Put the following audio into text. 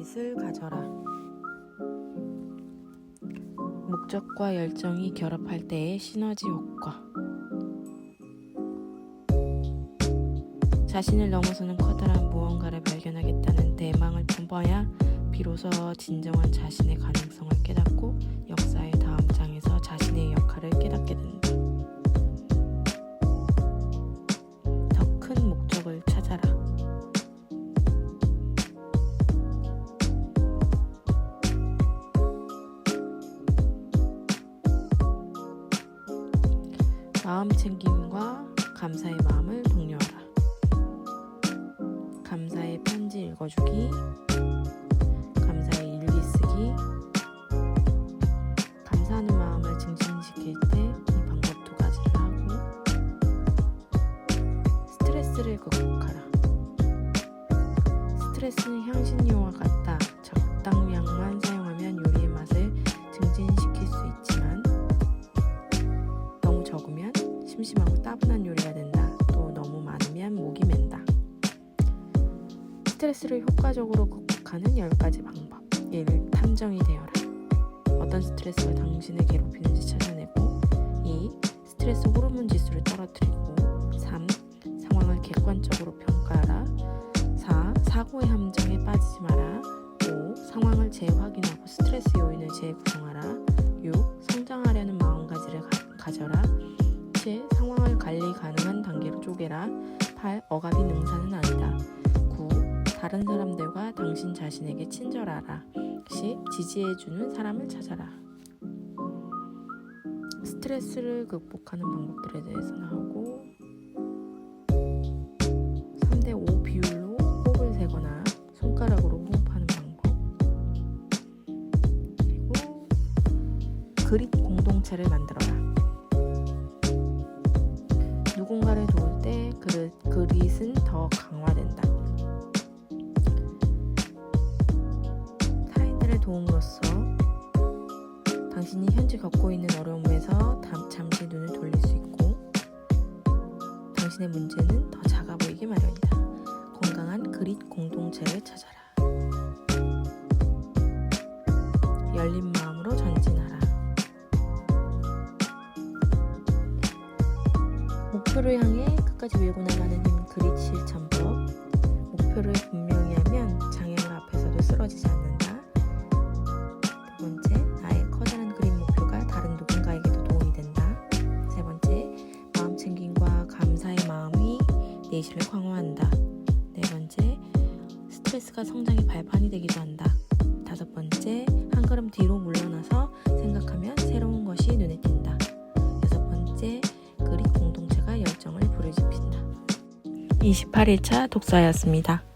그릿을 가져라. 목적과 열정이 결합할 때의 시너지 효과. 자신을 넘어서는 커다란 무언가를 발견하겠다는 대망을 품어야 비로소 진정한 자신의 가능성을 깨닫고 장에 마음 챙김과 감사의 마음을 독려하라. 감사의 편지 읽어주기, 감사의 일기 쓰기, 감사하는 마음을 증진시킬 때 이 방법 두 가지를 하고 스트레스를 극복하라. 스트레스는 향신료와 심심하고 따분한 요리가 된다. 또 너무 많으면 목이 맨다. 스트레스를 효과적으로 극복하는 10가지 방법. 1. 탐정이 되어라. 어떤 스트레스가 당신을 괴롭히는지 찾아내고 2. 스트레스 호르몬 지수를 떨어뜨리고 3. 상황을 객관적으로 평가하라 4. 사고의 함정에 빠지지 마라 5. 상황을 재확인하고 스트레스 요인을 재구성하라 7. 상황을 관리 가능한 단계로 쪼개라 8. 억압이 능사는 아니다 9. 다른 사람들과 당신 자신에게 친절하라 10. 지지해주는 사람을 찾아라 스트레스를 극복하는 방법들에 대해서 나오고 3대 5 비율로 호흡을 세거나 손가락으로 호흡하는 방법 그리고 그릿 공동체를 만들어라 누군가를 도울 때 그릇, 그릿은 더 강화된다 타인들을 도움으로써 당신이 현재 겪고 있는 어려움에서 담- 잠시 눈을 돌릴 수 있고 당신의 문제는 더 작아 보이기 마련이다. 건강한 그릿 공동체를 찾아라. 열린 마음으로 전진하라. 목표를 향해 끝까지 밀고 나가는 힘 그릿 실천법. 목표를 분명히 하면 장애물 앞에서도 쓰러지지 않는다. 두 번째, 나의 커다란 그림 목표가 다른 누군가에게도 도움이 된다. 세 번째, 마음 챙김과 감사의 마음이 내실을 강화한다. 네 번째, 스트레스가 성장의 발판이 되기도 한다. 다섯 번째, 한 걸음 뒤로 물러나서 28일차 독서였습니다.